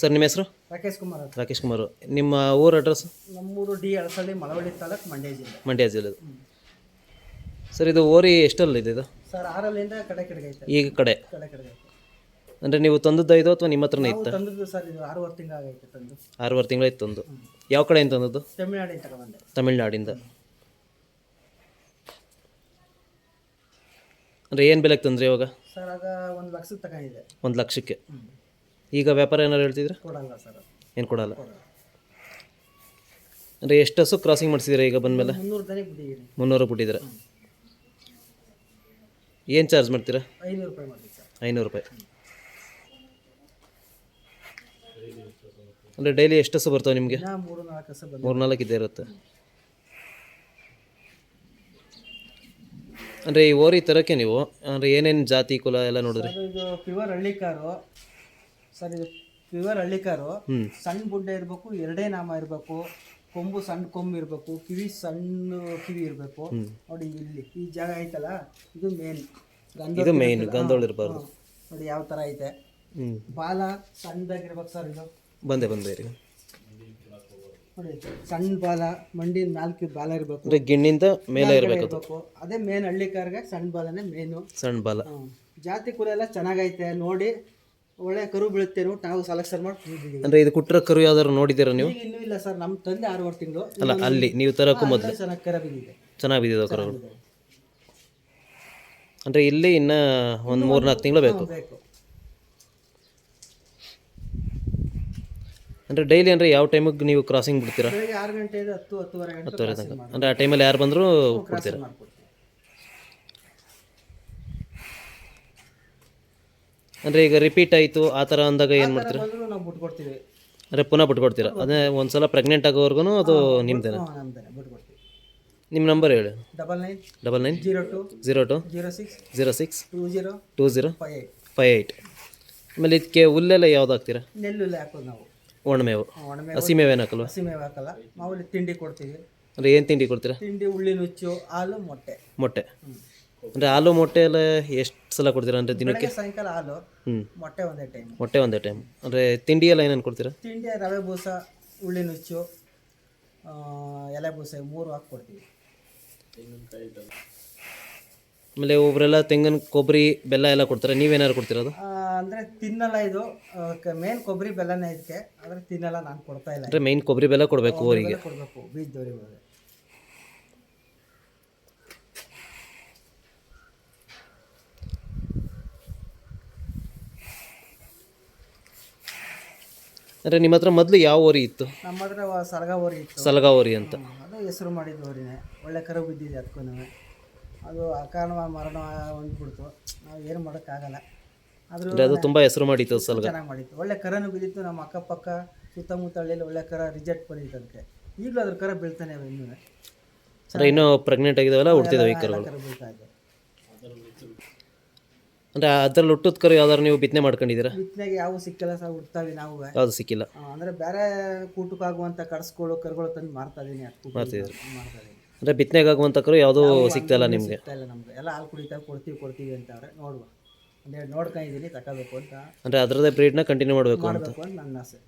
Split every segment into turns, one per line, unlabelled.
Sir ನಿಮ್ಮ ಹೆಸರು?
ರಾಕೇಶ್ ಕುಮಾರ್ ಅಂತ.
ರಾಕೇಶ್ ಕುಮಾರ್. ನಿಮ್ಮ ಊರ ಅಡ್ರೆಸ್?
ನಮ್ಮೂರು ಡಿ ಅಳಸಳ್ಳಿ ಮಳವಳ್ಳಿ ತಾಲೂಕು ಮಂಡ್ಯ ಜಿಲ್ಲೆ.
ಮಂಡ್ಯ ಜಿಲ್ಲೆ ಸರ್ ಇದು ಓರಿ ಎಷ್ಟಲ್ಲಿದೆ ಇದು?
ಸರ್ ಆರಲ್ಲಿಂದ ಕಡೆ ಕಡೆಗೆ ಐತೆ.
ಈಗ ಕಡೆ.
ಕಡೆ ಕಡೆಗೆ ಐತೆ.
ಅಂದರೆ ನೀವು ತಂದದ್ದು ಇದು ಅಥವಾ ನಿಮ್ಮ ಹತ್ರನೇ
ಇತ್ತು
ಇತ್ತ?
ತಂದದ್ದು ಸರ್ ಇದು ಆರೂವರೆ ತಿಂಗಳು ಆಗೈತೆ ತಂದು.
ಆರೂವರೆ ತಿಂಗಳಾಯ್ತು ತಂದು. ಯಾವ ಕಡೆಯಿಂದ ತಂದದ್ದು?
ತಮಿಳ್ನಾಡಿನ
ತಮಿಳ್ನಾಡಿಂದ. ಅಂದರೆ ಏನು ಬೆಲೆಗೆ ತಂದ್ರಿ ಇವಾಗ?
ಸರ್ ಆಗ ಒಂದು ಲಕ್ಷಕ್ಕೆ ತಗೊಂಡಿದೆ
ಒಂದು ಲಕ್ಷಕ್ಕೆ. ಈಗ ವ್ಯಾಪಾರ ಏನಾರು ಹೇಳ್ತಿದ್ರೆ
ಕೊಡಲ್ಲ ಸರ್
ಏನು ಕೊಡಲ್ಲ? ಅಂದರೆ ಎಷ್ಟು ಹಸು ಕ್ರಾಸಿಂಗ್ ಮಾಡಿಸಿದ್ದೀರಾ ಈಗ ಬಂದಮೇಲೆ?
ಮುನ್ನೂರು ಬಿಟ್ಟಿದ್ರೆ ಬಿಟ್ಟಿದ್ದೀನಿ.
ಮುನ್ನೂರು ಬಿಟ್ಟಿದ್ದೀರಾ? ಏನು ಚಾರ್ಜ್ ಮಾಡ್ತೀರಾ?
ಐನೂರು ರೂಪಾಯಿ ಮಾಡಿ ಸರ್.
ಐನೂರು ರೂಪಾಯಿ. ಅಂದರೆ ಡೈಲಿ ಎಷ್ಟು ಹಸು ಬರ್ತಾವೆ ನಿಮಗೆ?
ಮೂರು ನಾಲ್ಕು ಹಸ ಬಂದು
ಮೂರು ನಾಲ್ಕು ಇದ್ದೇ ಇರುತ್ತೆ. ಅಂದರೆ ಈ ಓರಿ ತರಕ್ಕೆ ನೀವು ಅಂದರೆ ಏನೇನು ಜಾತಿ ಕುಲ ಎಲ್ಲ ನೋಡಿದ್ರೆ?
ಇದು ಪ್ಯೂರ್ ಹಳ್ಳಿಕಾರು ಸರ್ ಇದು ಪ್ಯೂರ್
ಹ್ಞೂ
ಸಣ್ಣ ಬುಡ್ಡೆ ಇರಬೇಕು ಎರಡೇ ನಾಮ ಇರಬೇಕು ಕೊಂಬು ಸಣ್ಣ ಕೊಂಬು ಇರಬೇಕು ಕಿವಿ ಸಣ್ಣ ಕಿವಿ ಇರಬೇಕು. ನೋಡಿ ಇಲ್ಲಿ ಈ ಜಾಗ ಐತಲ್ಲ ಇದು ಮೇನ್
ಇದು ಮೇನ್ ಗಂಧೋಳು ಇರಬಾರ್ದು.
ನೋಡಿ ಯಾವ ಥರ ಐತೆ. ಬಾಲ ಸಣ್ಣದಾಗಿರ್ಬೇಕು ಸರ್ ಇದು.
ಬಂದೆ ಬಂದೆ ರೀ.
ನೋಡಿ ಸಣ್ಣ ಬಾಲ ಮಂಡಿ ನಾಲ್ಕು ಬಾಲ ಇರಬೇಕು.
ಅಂದರೆ ಗಿಣ್ಣಿಂದ ಮೇಲೆ ಇರಬೇಕು ಅದು.
ಇರಬೇಕು. ಅದೇ ಮೇನ್ ಹಳ್ಳಿಕಾರ್ಗೆ ಸಣ್ಣ ಬಾಲನೇ ಮೇನು
ಸಣ್ಣ ಬಾಲ.
ಜಾತಿ ಕುರಿ ಎಲ್ಲ ಚೆನ್ನಾಗೈತೆ ನೋಡಿ ಒಳ್ಳೆ ಕರು ಬೀಳುತ್ತೆ ನೋಡಿ ನಾವು ಸೆಲೆಕ್ಷನ್ ಮಾಡಿ ಅಂದ್ರೆ
ಅಂದರೆ ಇದು ಕುಟ್ರ ಕರು ಯಾವ್ದಾದ್ರು ನೋಡಿದ್ದೀರಾ ನೀವು?
ಈಗ ಇನ್ನೂ ಇಲ್ಲ ಸರ್ ನಮ್ಮ ತಂದೆ ಆರೂವರೆ ತಿಂಗಳು.
ಅಲ್ಲ ಅಲ್ಲಿ ನೀವು ತರಕು ಮೊದಲು.
ಚೆನ್ನಾಗಿ ಕರ ಬಿದ್ದಿದೆ.
ಚೆನ್ನಾಗಿ ಬಿದ್ದಿದೆ ಕರುಗಳು ಅಂದರೆ ಇಲ್ಲಿ ಇನ್ನ ಒಂದು ಮೂರು ನಾಲ್ಕು ತಿಂಗಳು ಬೇಕು.
ಬೇಕು.
ಅಂದರೆ ಡೈಲಿ ಅಂದರೆ ಯಾವ ಟೈಮಿಗೆ ನೀವು ಕ್ರಾಸಿಂಗ್ ಬಿಡ್ತೀರಾ?
ಬೆಳಿಗ್ಗೆ ಆರು ಗಂಟೆಯಿಂದ ಹತ್ತು ಹತ್ತುವರೆ ಗಂಟೆ
ಹತ್ತುವರೆ ತನಕ. ಅಂದರೆ ಆ ಟೈಮಲ್ಲಿ ಯಾರು ಬಂದರೂ ಕೊಡ್ತೀರಾ?
ಮಾಡ್ಕೊಡ್ತೀವಿ.
ಅಂದರೆ ಈಗ ರಿಪೀಟ್ ಆಯಿತು ಆ ಥರ ಅಂದಾಗ ಏನು ಮಾಡ್ತೀರಾ?
ಬಂದರೂ ನಾವು ಬಿಟ್ಕೊಡ್ತೀವಿ.
ಅಂದರೆ ಪುನಃ ಬಿಟ್ಕೊಡ್ತೀರಾ? ಅದೇ ಒಂದು ಸಲ ಪ್ರೆಗ್ನೆಂಟ್ ಆಗೋವರೆಗೂ ಅದು ನಿಮ್ದೇನೆ?
ಹಾಂ ನಮ್ದೇ ಬಿಟ್ಕೊಡ್ತೀವಿ.
ನಿಮ್ಮ ನಂಬರ್ ಹೇಳಿ.
Double nine
double nine
zero two
zero two
zero six
zero six
two zero
two zero
five eight
five eight ಆಮೇಲೆ ಇದಕ್ಕೆ ಹುಲ್ಲೆಲ್ಲ ಯಾವ್ದು ಹಾಕ್ತೀರಾ?
ನೆಲ್ಲುಲ್ಲೆ ಹಾಕೋದು ನಾವು.
ಒಣಮೇವು ಹಸಿ ಮೇವೇನು ಹಾಕಲ್ವಾ
ಹಸಿಮೇವು ಹಾಕಲ್ಲ. ಮಾಮೂಲಿ ತಿಂಡಿ ಕೊಡ್ತೀವಿ.
ಅಂದರೆ ಏನು ತಿಂಡಿ ಕೊಡ್ತೀರಾ?
ತಿಂಡಿ ಉಳ್ಳಿ ನುಚ್ಚು ಹಾಲು ಮೊಟ್ಟೆ.
ಮೊಟ್ಟೆ. ಅಂದರೆ ಹಾಲು ಮೊಟ್ಟೆ ಎಲ್ಲ ಎಷ್ಟು ಸಲ ಕೊಡ್ತೀರಾ ಅಂದರೆ ದಿನಕ್ಕೆ?
ಬೆಳಗ್ಗೆ ಸಾಯಂಕಾಲ ಹಾಲು
ಹ್ಞೂ
ಮೊಟ್ಟೆ ಒಂದೇ ಟೈಮ್
ಮೊಟ್ಟೆ ಒಂದೇ ಟೈಮ್ ಅಂದರೆ ತಿಂಡಿ ಎಲ್ಲ ಏನೇನು ಕೊಡ್ತೀರಾ?
ತಿಂಡಿ ರವೆ ಬೂಸ ಉಳ್ಳಿ ನುಚ್ಚು ಆ, ಎಲೆ ಬೂಸೆ ಮೂರು ಹಾಕಿ ಕೊಡ್ತೀವಿ.
ಆಮೇಲೆ ಒಬ್ಬರೆಲ್ಲ ತೆಂಗಿನ ಕೊಬ್ಬರಿ ಬೆಲ್ಲ ಎಲ್ಲ ಕೊಡ್ತಾರೆ? ನೀವೇನಾದ್ರು ಕೊಡ್ತೀರಾ ಅದು?
ಆ, ಅಂದ್ರೆ ತಿನ್ನಲ್ಲ ಇದು ಮೇನ್ ಕೊಬ್ಬರಿ ಬೆಲ್ಲನೇ ಇದಕ್ಕೆ. ಆದರೆ ತಿನ್ನಲ್ಲ ನಾನು ಕೊಡ್ತಾ ಇಲ್ಲ.
ಅಂದರೆ ಮೇನ್ ಕೊಬ್ಬರಿ ಬೆಲ್ಲ ಕೊಡಬೇಕು ಅವರಿಗೆ.
ಕೊಡಬೇಕು ಬೀಜದವ್ರಿಗೆ
ಅಂದರೆ ನಿಮ್ಮ ಹತ್ರ ಮೊದಲು ಯಾವ ಓರಿ ಇತ್ತು?
ನಮ್ಮ ಹತ್ರ ಸಲಗ ಓರಿ ಇತ್ತು.
ಸಲಗ ಓರಿ ಅಂತ.
ಅದು ಹೆಸರು ಮಾಡಿದ ಓರಿನೇ. ಒಳ್ಳೆ ಕರು ಬಿದ್ದಿದೆ ಅದಕ್ಕೂ ಅದು ಅಕಾರಣ ಮರಣ ಹೊಂದ್ಬಿಡ್ತು ನಾವು ಏನು ಮಾಡೋಕ್ಕಾಗಲ್ಲ.
ಅಂದರೆ ಅದು ತುಂಬಾ ಹೆಸರು ಮಾಡಿತ್ತು ಸಲ
ಚೆನ್ನಾಗಿ ಮಾಡಿತ್ತು. ಒಳ್ಳೆ ಕರನು ಬಿದ್ದಿತ್ತು ನಮ್ಮ ಅಕ್ಕಪಕ್ಕ ಸುತ್ತಮುತ್ತ ಹಳ್ಳಿಯಲ್ಲಿ ಒಳ್ಳೆ ಕರ ರಿಜೆಕ್ಟ್ ಬಂದಿತ್ತು ಅದಕ್ಕೆ. ಈಗಲೂ ಅದ್ರ ಕರ ಬೀಳ್ತಾನೆ ಇನ್ನೂ.
ಸರ್ ಇನ್ನೂ ಪ್ರೆಗ್ನೆಂಟ್ ಆಗಿದಾವಲ್ಲ ಹುಡ್ತಿದ್ದಾವೆ ಈ ಕರುಗಳು.
ಕರ ಬೀಳ್ತಾ ಇದೆ.
ಅಂದರೆ ಅದ್ರಲ್ಲಿ ಹುಟ್ಟದ ಕರು ಯಾವ್ದಾದ್ರು ನೀವು ಬಿತ್ತನೆ ಮಾಡ್ಕೊಂಡಿದ್ದೀರಾ?
ಬಿತ್ತನೆಗೆ ಯಾವ ಸಿಕ್ಕಿಲ್ಲ ಸರ್ ಹುಡ್ತಾವೆ ನಾವು.
ಅದು ಸಿಕ್ಕಿಲ್ಲ.
ಅಂದ್ರೆ ಬೇರೆ ಕೂಟಕ್ಕಾಗುವಂಥ ಕಡಸ್ಗಳು ಕರುಗಳು ತಂದು ಮಾರ್ತಾ ಇದೀನಿ. ಮಾಡ್ತಾ ಇದೀನಿ.
ಅಂದರೆ ಬಿತ್ತನೆಗಾಗುವಂಥ ಕರು ಯಾವುದೂ ಸಿಗ್ತಾ ಇಲ್ಲ ನಿಮಗೆ?
ಸಿಗ್ತಾ ಇಲ್ಲ ನಮ್ಗೆ. ಎಲ್ಲ ಹಾಲು ಕುಡಿತಾವೆ ಕೊಡ್ತೀವಿ ಕೊಡ್ತೀವಿ ಅಂತವ್ರೆ ನೋಡುವ. ನೋಡ್ಕೊಂಡಿದ್ದೀನಿ ತಗೋಬೇಕು ಅಂತ.
ಅಂದರೆ ಅದರದ್ದೇ ಬ್ರೀಡ್ನ ಕಂಟಿನ್ಯೂ ಮಾಡಬೇಕು ಅಂತ.
ಮಾಡಬೇಕು ಅಂತ ನನ್ನ ಆಸೆ.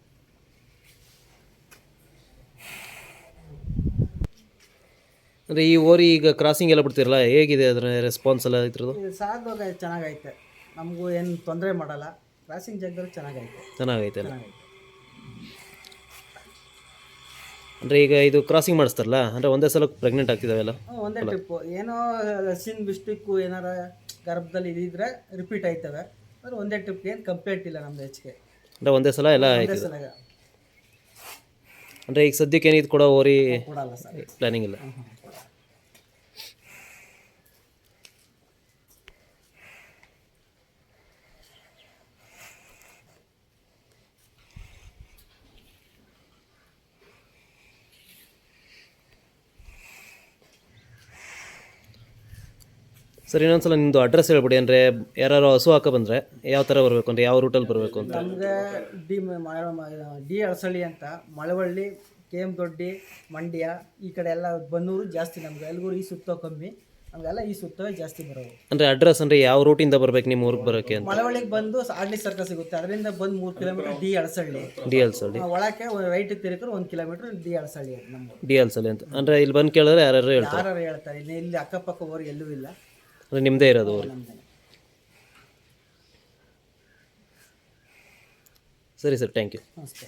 ಅಂದರೆ ಈ ಓರಿ ಈಗ ಕ್ರಾಸಿಂಗ್ ಎಲ್ಲ ಬಿಡ್ತಿರಲ್ಲ ಹೇಗಿದೆ ಅದರ ರೆಸ್ಪಾನ್ಸ್ ಎಲ್ಲ ಇದ್ರದ್ದು?
ಇದು ಚೆನ್ನಾಗೈತೆ. ನಮಗೂ ಏನು ತೊಂದರೆ ಮಾಡಲ್ಲ. ಕ್ರಾಸಿಂಗ್ ಜಾಗದಲ್ಲಿ ಚೆನ್ನಾಗೈತೆ.
ಚೆನ್ನಾಗೈತೆ ಅಲ್ಲ?
ಚೆನ್ನಾಗೈತೆ.
ಅಂದರೆ ಈಗ ಇದು ಕ್ರಾಸಿಂಗ್ ಮಾಡಿಸ್ತಾರಲ್ಲ ಅಂದರೆ ಒಂದೇ ಸಲ ಪ್ರೆಗ್ನೆಂಟ್ ಆಗ್ತಿದಾವೆಲ್ಲ
ಒಂದೇ ಟ್ರಿಪ್ಪು ಏನೋ ಸಿನ್ ಬಿಸ್ಟಿಕ್ಕು ಏನಾರ ಗರ್ಭದಲ್ಲಿ ಇದ್ರೆ ರಿಪೀಟ್ ಆಯ್ತವೆ. ಅಂದ್ರೆ ಒಂದೇ ಟ್ರಿಪ್ಗೆ ಏನು ಕಂಪ್ಲೇಂಟ್ ಇಲ್ಲ ನಮ್ದು ಹೆಚ್ಚಿಗೆ.
ಅಂದರೆ ಒಂದೇ ಸಲ ಎಲ್ಲ
ಒಂದೇ
ಆಯ್ತು ಅಂದರೆ ಈಗ ಸದ್ಯಕ್ಕೆ ಏನಿದು ಕೊಡೋ ಓರಿ
ಕೊಡಲ್ಲ ಸರ್.
ಪ್ಲಾನಿಂಗ್ ಇಲ್ಲ. ಸರ್ ಇನ್ನೊಂದ್ಸಲ ನಿಮ್ಮದು ಅಡ್ರೆಸ್ ಹೇಳ್ಬಿಡಿ ಅಂದರೆ ಯಾರು ಹಸು ಹಾಕ ಬಂದರೆ ಯಾವ ಥರ ಬರಬೇಕು ಅಂದರೆ ಯಾವ ರೂಟಲ್ಲಿ ಬರಬೇಕು ಅಂತ?
ನಮಗೆ ಡಿ ಡಿ ಅಳಸಳ್ಳಿ ಅಂತ ಮಳವಳ್ಳಿ ಕೆ ಎಂ ದೊಡ್ಡಿ ಮಂಡ್ಯ ಈ ಕಡೆ ಎಲ್ಲ ಬನ್ನೂರು ಜಾಸ್ತಿ ನಮ್ಗೆ. ಎಲ್ಗೂರು ಈ ಸುತ್ತ ಕಮ್ಮಿ. ನಮಗೆಲ್ಲ ಈ ಸುತ್ತವೇ ಜಾಸ್ತಿ ಬರೋದು.
ಅಂದರೆ ಅಡ್ರೆಸ್ ಅಂದರೆ ಯಾವ ರೂಟಿಂದ ಬರ್ಬೇಕು ನಿಮ್ಮ ಊರಿಗೆ ಬರೋಕ್ಕೆ ಅಂತ?
ಮಳವಳ್ಳಿಗೆ ಬಂದು ಆಡ್ಲಿ ಸರ್ಕಲ್ ಸಿಗುತ್ತೆ. ಅದರಿಂದ ಬಂದು ಮೂರು kilometre D Alasalli
D
Alasalli ಒಳಕ್ಕೆ ರೈಟ್ ತಿರುಗಿದ್ರೆ ಒಂದು ಕಿಲೋಮೀಟರ್ ಡಿ ಅಳಸಳ್ಳಿ ನಮ್ಮ
ಡಿ ಅಳಸಳ್ಳಿ ಅಂತ. ಅಂದರೆ ಇಲ್ಲಿ ಬಂದು ಕೇಳಿದ್ರೆ ಯಾರ್ಯಾರು ಹೇಳ್ತಾರೆ.
ಯಾರು ಹೇಳ್ತಾರೆ. ಇಲ್ಲಿ ಇಲ್ಲಿ ಅಕ್ಕಪಕ್ಕ ಊರು ಎಲ್ಲೂ ಇಲ್ಲ.
ಅಂದರೆ ನಿಮ್ಮದೇ ಇರೋದು
ಅವ್ರಿಗೆ
ಸರಿ ಸರ್ ಥ್ಯಾಂಕ್ ಯು
ಅಷ್ಟೇ